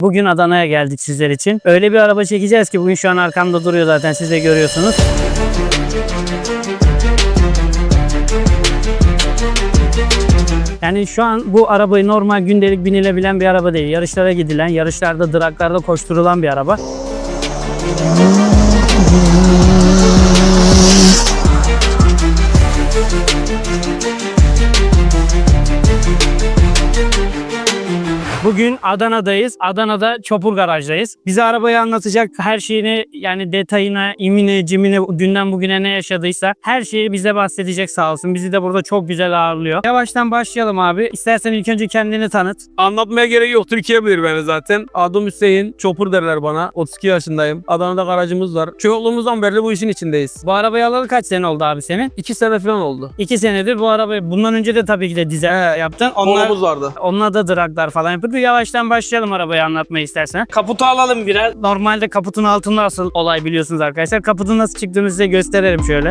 Bugün Adana'ya geldik sizler için. Öyle bir araba çekeceğiz ki bugün şu an arkamda duruyor zaten siz de görüyorsunuz. Yani şu an bu arabayı normal gündelik binilebilen bir araba değil. Yarışlara gidilen, yarışlarda, draglarda koşturulan bir araba. Bugün Adana'dayız. Adana'da Çopur Garaj'dayız. Bize arabayı anlatacak her şeyini yani detayına, imine, cimine, dünden bugüne ne yaşadıysa her şeyi bize bahsedecek sağ olsun. Bizi de burada çok güzel ağırlıyor. Yavaştan başlayalım abi. İstersen ilk önce kendini tanıt. Anlatmaya gerek yok. Türkiye bilir beni zaten. Adım Hüseyin. Çopur derler bana. 32 yaşındayım. Adana'da garajımız var. Çocukluğumuzdan beri bu işin içindeyiz. Bu arabayı alalı kaç sene oldu abi senin? 2 sene falan oldu. İki senedir bu arabayı bundan önce de tabii ki de dizel yaptın. Onlar, Kolumuz vardı. onunla da draglar falan yapıyordu. Yavaştan başlayalım arabayı anlatmayı istersen. Kaputu alalım biraz. Normalde kaputun altında asıl olay biliyorsunuz arkadaşlar. Kaputun nasıl çıktığını size gösterelim şöyle.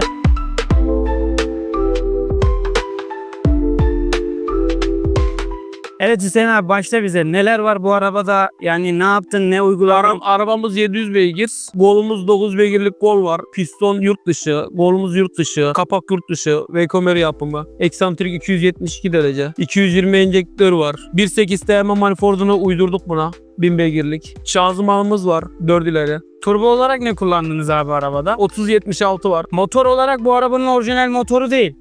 Evet Hüseyin abi başla bize. Neler var bu arabada? Yani ne yaptın, ne uyguladın? Ara- arabamız 700 beygir. Golumuz 9 beygirlik gol var. Piston yurt dışı. Golumuz yurt dışı. Kapak yurt dışı. Vekomer yapımı. Eksantrik 272 derece. 220 enjektör var. 1.8 TM manifoldunu uydurduk buna. 1000 beygirlik. Şanzımanımız var. 4 ileri. Turbo olarak ne kullandınız abi arabada? 3076 var. Motor olarak bu arabanın orijinal motoru değil.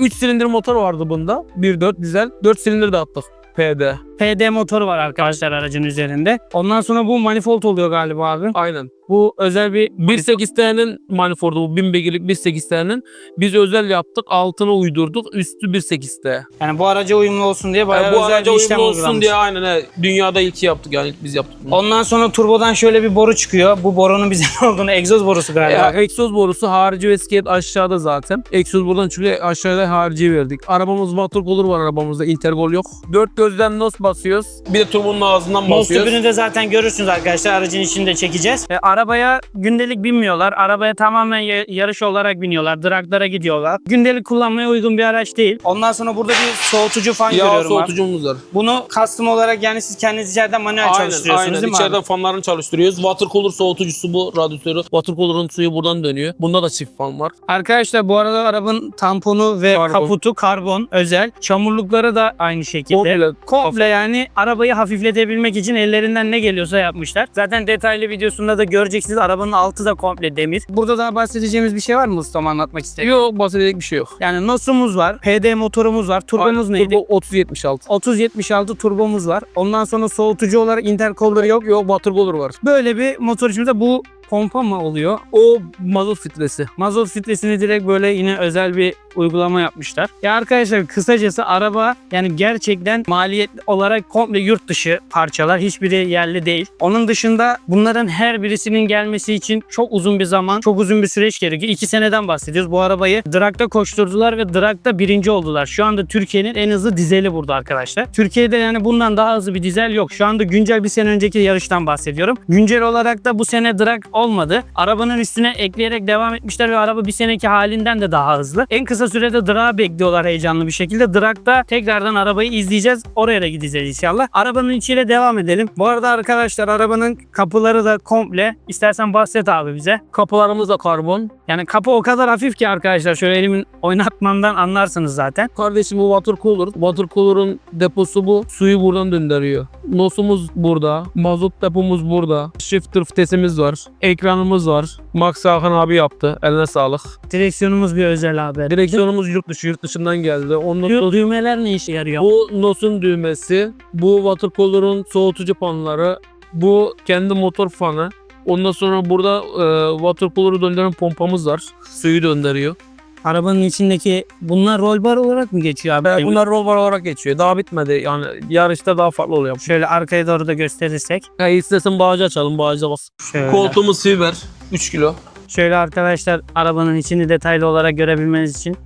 3 silindir motor vardı bunda. 1.4 dizel. 4 silindir de attık. PD. PD motoru var arkadaşlar aracın üzerinde. Ondan sonra bu manifold oluyor galiba abi. Aynen. Bu özel bir 1.8 T'nin manifoldu bu 1000 beygirlik 1.8 T'nin. Biz özel yaptık. Altını uydurduk. Üstü 1.8 T. yani bu araca uyumlu olsun diye bayağı Yani bu özel araca bir işlem uyumlu olsun uygulanmış. diye aynen he, dünyada ilki yaptık yani ilk biz yaptık bunu. Ondan sonra turbodan şöyle bir boru çıkıyor. Bu borunun bize ne olduğunu egzoz borusu galiba. Ya, egzoz borusu harici ve iskelet aşağıda zaten. Egzoz buradan çıkıyor aşağıda harici verdik. Arabamız water cooler var arabamızda intergol yok. Dört gözden nos basıyoruz. Bir de turbonun ağzından basıyoruz. tüpünü de zaten görürsünüz arkadaşlar aracın içinde çekeceğiz. E, arabaya gündelik binmiyorlar. Arabaya tamamen ya- yarış olarak biniyorlar. Draglara gidiyorlar. Gündelik kullanmaya uygun bir araç değil. Ondan sonra burada bir soğutucu fan Yağ görüyorum soğutucumuz var. Bunu custom olarak yani siz kendiniz içeriden manuel Aynen çalıştırıyorsunuz aynen. değil mi İçeriden abi? fanlarını çalıştırıyoruz. Water cooler soğutucusu bu radyatörü. Water cooler'ın suyu buradan dönüyor. Bunda da çift fan var. Arkadaşlar bu arada arabanın tamponu ve Karbon. kaputu karbon özel. Çamurlukları da aynı şekilde. Komple Komple yani arabayı hafifletebilmek için ellerinden ne geliyorsa yapmışlar. Zaten detaylı videosunda da göreceksiniz arabanın altı da komple demir. Burada daha bahsedeceğimiz bir şey var mı ustam anlatmak istedim? Yok bahsedecek bir şey yok. Yani NOS'umuz var, PD motorumuz var, turbomuz Aynen, neydi? Turbo 3076. 3076 turbomuz var. Ondan sonra soğutucu olarak intercooler yok. Yok water cooler var. Böyle bir motor içimizde bu pompa mı oluyor? O mazot filtresi. Mazot filtresini direkt böyle yine özel bir uygulama yapmışlar. Ya arkadaşlar kısacası araba yani gerçekten maliyet olarak komple yurt dışı parçalar. Hiçbiri yerli değil. Onun dışında bunların her birisinin gelmesi için çok uzun bir zaman, çok uzun bir süreç gerekiyor. İki seneden bahsediyoruz. Bu arabayı Drag'da koşturdular ve Drag'da birinci oldular. Şu anda Türkiye'nin en hızlı dizeli burada arkadaşlar. Türkiye'de yani bundan daha hızlı bir dizel yok. Şu anda güncel bir sene önceki yarıştan bahsediyorum. Güncel olarak da bu sene Drag olmadı. Arabanın üstüne ekleyerek devam etmişler ve araba bir seneki halinden de daha hızlı. En kısa sürede Drag'ı bekliyorlar heyecanlı bir şekilde. Drag'da tekrardan arabayı izleyeceğiz. Oraya da gideceğiz inşallah. Arabanın içiyle devam edelim. Bu arada arkadaşlar arabanın kapıları da komple. İstersen bahset abi bize. Kapılarımız da karbon. Yani kapı o kadar hafif ki arkadaşlar. Şöyle elimin oynatmamdan anlarsınız zaten. Kardeşim bu water cooler. Water cooler'ın deposu bu. Suyu buradan döndürüyor. Nosumuz burada. Mazot depomuz burada. Shifter vitesimiz var. Ekranımız var. Max Hakan abi yaptı. Eline sağlık. Direksiyonumuz bir özel abi. Direksiyonumuz yurt dışı yurt dışından geldi. Onun Şu düğmeler ne işe yarıyor? Bu nosun düğmesi. Bu water cooler'ın soğutucu panları. Bu kendi motor fanı. Ondan sonra burada e, water cooler'ı döndüren pompamız var. Suyu döndürüyor. Arabanın içindeki bunlar roll bar olarak mı geçiyor abi? Evet, bunlar rol bar olarak geçiyor. Daha bitmedi. Yani yarışta daha farklı oluyor. Şöyle arkaya doğru da gösterirsek. Ya istesin bağcı açalım. Bağcı bas. Şöyle. Koltuğumuz fiber. 3 kilo. Şöyle arkadaşlar arabanın içini detaylı olarak görebilmeniz için.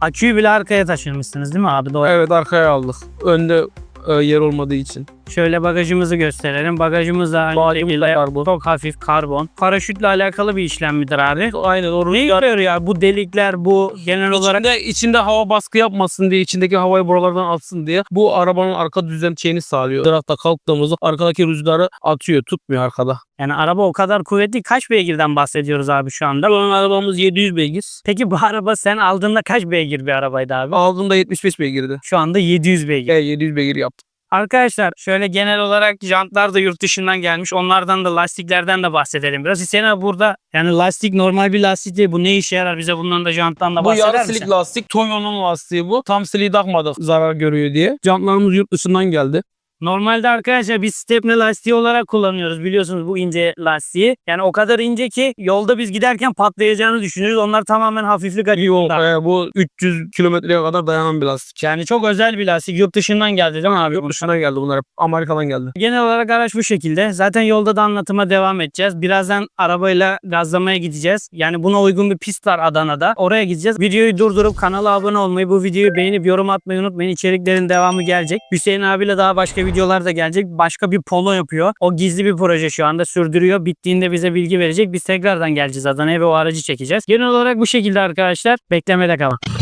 Aküyü bile arkaya taşırmışsınız değil mi abi? Doğru. Evet arkaya aldık. Önde e, yer olmadığı için. Şöyle bagajımızı gösterelim. Bagajımız da karbon. çok hafif karbon. Paraşütle alakalı bir işlem midir abi? Aynen o Ne yarıyor ya bu delikler bu genel olarak İçinde, içinde hava baskı yapmasın diye, içindeki havayı buralardan atsın diye bu arabanın arka düzen şeyini sağlıyor. Drakta kalktığımızda arkadaki rüzgarı atıyor, tutmuyor arkada. yani araba o kadar kuvvetli. Kaç beygirden bahsediyoruz abi şu anda? Şu an arabamız 700 beygir. Peki bu araba sen aldığında kaç beygir bir arabaydı abi? Aldığında 75 beygirdi. Şu anda 700 beygir. E, 700 beygir yaptım. Arkadaşlar şöyle genel olarak jantlar da yurt dışından gelmiş. Onlardan da lastiklerden de bahsedelim biraz. Abi burada yani lastik normal bir lastik değil. Bu ne işe yarar? Bize bundan da janttan da Bu bahseder yarı misin? silik lastik. Toyo'nun lastiği bu. Tam siliği takmadık zarar görüyor diye. Jantlarımız yurt dışından geldi. Normalde arkadaşlar biz stepne lastiği olarak kullanıyoruz biliyorsunuz bu ince lastiği. Yani o kadar ince ki yolda biz giderken patlayacağını düşünürüz. Onlar tamamen hafiflik açısından. E, bu 300 kilometreye kadar dayanan bir lastik. Yani çok özel bir lastik. Yurt dışından geldi değil mi abi? Yurt dışından geldi bunlar hep. Amerika'dan geldi. Genel olarak araç bu şekilde. Zaten yolda da anlatıma devam edeceğiz. Birazdan arabayla gazlamaya gideceğiz. Yani buna uygun bir pist var Adana'da. Oraya gideceğiz. Videoyu durdurup kanala abone olmayı, bu videoyu beğenip yorum atmayı unutmayın. İçeriklerin devamı gelecek. Hüseyin abiyle daha başka videolar da gelecek. Başka bir polo yapıyor. O gizli bir proje şu anda sürdürüyor. Bittiğinde bize bilgi verecek. Biz tekrardan geleceğiz Adana'ya ve o aracı çekeceğiz. Genel olarak bu şekilde arkadaşlar. Beklemede kalın.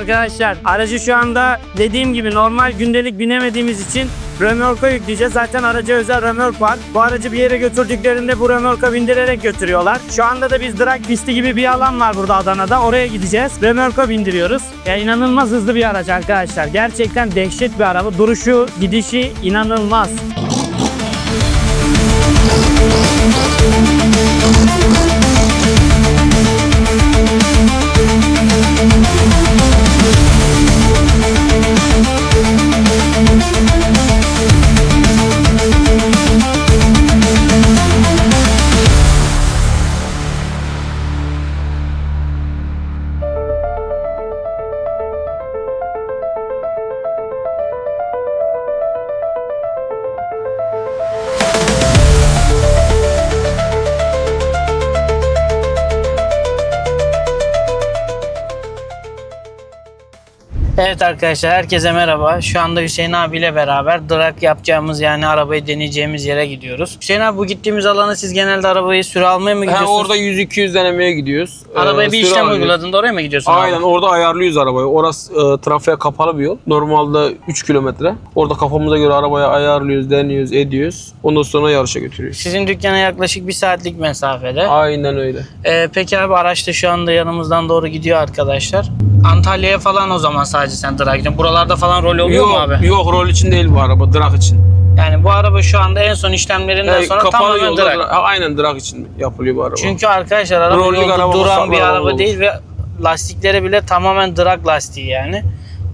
Arkadaşlar aracı şu anda dediğim gibi normal gündelik binemediğimiz için römorka yükleyeceğiz. Zaten araca özel römork var. Bu aracı bir yere götürdüklerinde bu römorka bindirerek götürüyorlar. Şu anda da biz drag pisti gibi bir alan var burada Adana'da. Oraya gideceğiz. Römorka bindiriyoruz. Ya inanılmaz hızlı bir araç arkadaşlar. Gerçekten dehşet bir araba. Duruşu, gidişi inanılmaz. Evet arkadaşlar herkese merhaba. Şu anda Hüseyin abiyle beraber drag yapacağımız yani arabayı deneyeceğimiz yere gidiyoruz. Hüseyin abi bu gittiğimiz alana siz genelde arabayı süre almaya mı Ha, gidiyorsunuz? orada 100-200 denemeye gidiyoruz. Arabaya Ee, bir işlem alıyoruz. uyguladığında oraya mı gidiyorsun abi? Aynen orada ayarlıyoruz arabayı. Orası e, trafiğe kapalı bir yol. Normalde 3 kilometre. Orada kafamıza göre arabayı ayarlıyoruz, deniyoruz, ediyoruz. Ondan sonra yarışa götürüyoruz. Sizin dükkana yaklaşık bir saatlik mesafede. Aynen öyle. Ee, peki abi araç da şu anda yanımızdan doğru gidiyor arkadaşlar. Antalya'ya falan o zaman sadece sen drag gidiyorsun. Buralarda falan rol oluyor yok, mu abi? Yok rol için değil bu araba, drag için. Yani bu araba şu anda en son işlemlerinden Ee, sonra tamamen drag. dra- aynen drag için yapılıyor bu araba. Çünkü arkadaşlar araba Rollük yolda araba duran bir araba olur. değil ve lastikleri bile tamamen drag lastiği yani.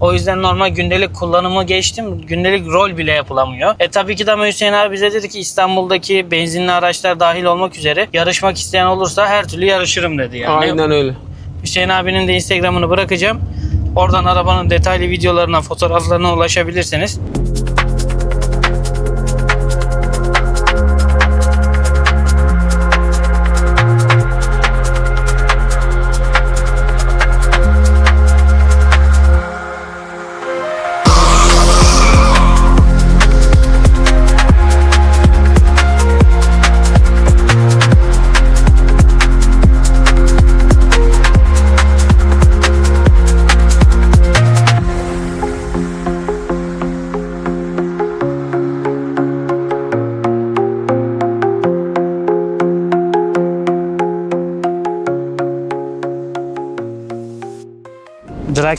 O yüzden normal gündelik kullanımı geçtim. Gündelik rol bile yapılamıyor. E tabii ki de Hüseyin abi bize dedi ki İstanbul'daki benzinli araçlar dahil olmak üzere yarışmak isteyen olursa her türlü yarışırım dedi yani. Aynen öyle. Hüseyin abinin de Instagram'ını bırakacağım. Oradan arabanın detaylı videolarına, fotoğraflarına ulaşabilirsiniz.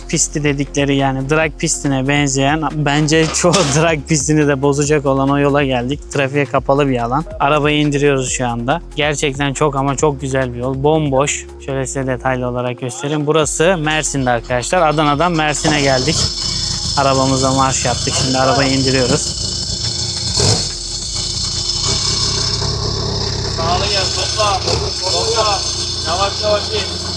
Pisti dedikleri yani drag pistine benzeyen bence çoğu drag pistini de bozacak olan o yola geldik. Trafiğe kapalı bir alan. Arabayı indiriyoruz şu anda. Gerçekten çok ama çok güzel bir yol. Bomboş. Şöyle size detaylı olarak göstereyim. Burası Mersin'de arkadaşlar. Adana'dan Mersin'e geldik. Arabamıza marş yaptık. Şimdi arabayı indiriyoruz. Sağlı gel topla. Topla. Yavaş yavaş in.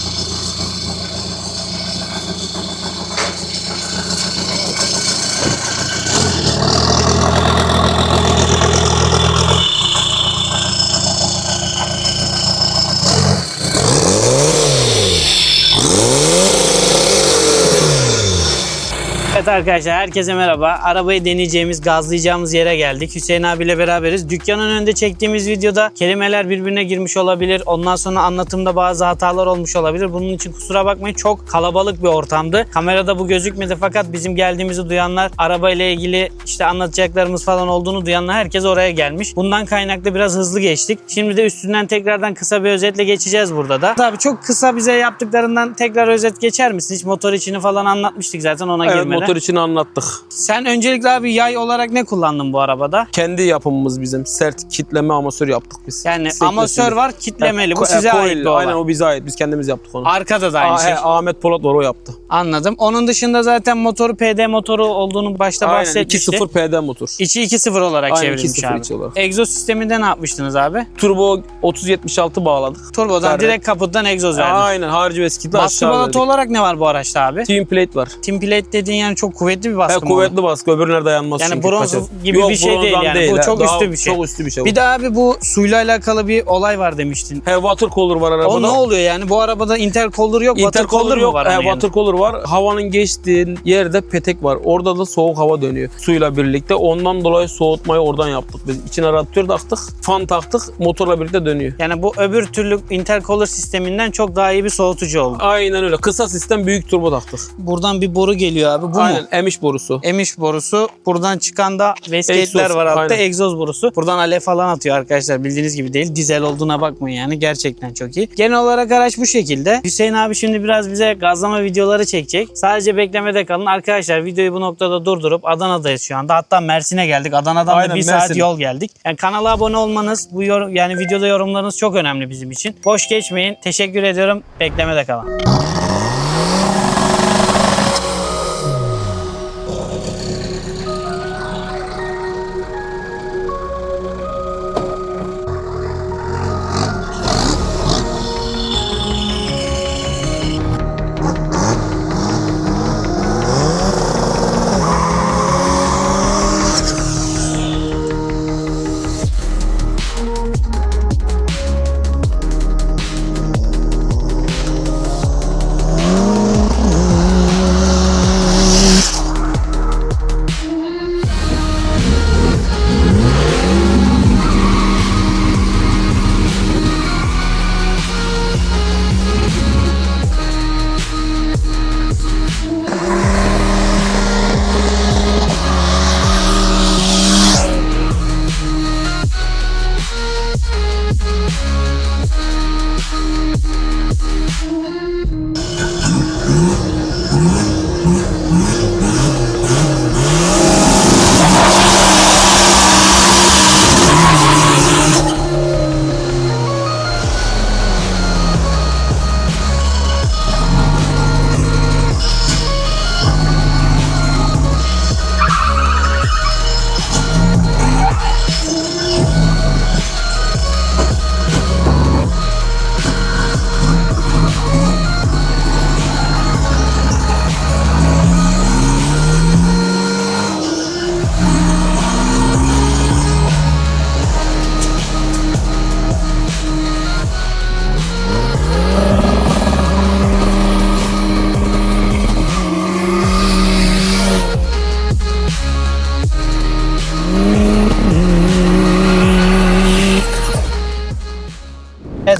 Evet arkadaşlar herkese merhaba. Arabayı deneyeceğimiz, gazlayacağımız yere geldik. Hüseyin abiyle beraberiz. Dükkanın önünde çektiğimiz videoda kelimeler birbirine girmiş olabilir. Ondan sonra anlatımda bazı hatalar olmuş olabilir. Bunun için kusura bakmayın çok kalabalık bir ortamdı. Kamerada bu gözükmedi fakat bizim geldiğimizi duyanlar, arabayla ilgili işte anlatacaklarımız falan olduğunu duyanlar herkes oraya gelmiş. Bundan kaynaklı biraz hızlı geçtik. Şimdi de üstünden tekrardan kısa bir özetle geçeceğiz burada da. Tabii çok kısa bize yaptıklarından tekrar özet geçer misin? Hiç motor içini falan anlatmıştık zaten ona Evet girmeden. Motor için anlattık. Sen öncelikle abi yay olarak ne kullandın bu arabada? Kendi yapımımız bizim. Sert kitleme amasör yaptık biz. Yani Sekmesini. amasör var, kitlemeli. Bu size e, ait bir olay. Aynen o bize ait. Biz kendimiz yaptık onu. Arkada da aynı şey. Ahmet Polat var o yaptı. Anladım. Onun dışında zaten motoru PD motoru olduğunu başta Aynen bahsetmişti. 2.0 PD motor. İçi 2.0 olarak Aynen, çevrilmiş 2.0 abi. olarak. Egzoz sisteminde ne yapmıştınız abi? Turbo 3076 bağladık. Turbodan Kare. direkt kaputtan egzoz verdin. Aynen harici ve Baskı aşağı verdik. olarak ne var bu araçta abi? Twin plate var. Tim plate dediğin yani çok kuvvetli bir baskı mı? kuvvetli baskı öbürüne dayanmaz Yani bronz gibi Yok, bir şey değil yani. Bu he. çok Daha üstü bir şey. Çok üstü bir şey. Bir de abi bu suyla alakalı bir olay var demiştin. He, water cooler var arabada. O ne oluyor yani? Bu arabada intercooler yok, water Intercooler cooler yok. var? He, onun yanında? water cooler var. Havanın geçtiği yerde petek var. Orada da soğuk hava dönüyor suyla birlikte. Ondan dolayı soğutmayı oradan yaptık biz. İçine radyatör taktık, fan taktık, motorla birlikte dönüyor. Yani bu öbür türlü intercooler sisteminden çok daha iyi bir soğutucu oldu. Aynen öyle. Kısa sistem büyük turbo taktık. Buradan bir boru geliyor abi. Bu Aynen mu? emiş borusu. Emiş borusu. Buradan çıkan da Egzoz, var altta. aynen. Egzoz borusu. Buradan alev falan atıyor arkadaşlar. Bildiğiniz gibi değil. Dizel olduğuna bakmayın yani. Gerçekten çok iyi. Genel olarak araç bu şekilde. Hüseyin abi şimdi biraz bize gazlama videoları çekecek. Sadece beklemede kalın. Arkadaşlar videoyu bu noktada durdurup Adana'dayız şu anda. Hatta Mersin'e geldik. Adana'dan da Aynen, bir saat Mersin. yol geldik. Yani kanala abone olmanız, bu yorum, yani videoda yorumlarınız çok önemli bizim için. Boş geçmeyin. Teşekkür ediyorum. Beklemede kalın.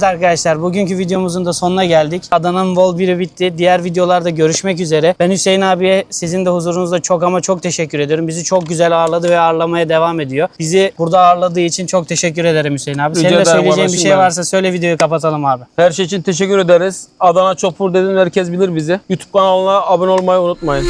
Evet arkadaşlar bugünkü videomuzun da sonuna geldik. Adana'nın Vol 1'i bitti. Diğer videolarda görüşmek üzere. Ben Hüseyin abiye sizin de huzurunuzda çok ama çok teşekkür ediyorum. Bizi çok güzel ağırladı ve ağırlamaya devam ediyor. Bizi burada ağırladığı için çok teşekkür ederim Hüseyin abi. Rica Senin de ederim söyleyeceğin bir şey benim. varsa söyle videoyu kapatalım abi. Her şey için teşekkür ederiz. Adana Çopur dedin herkes bilir bizi. YouTube kanalına abone olmayı unutmayın.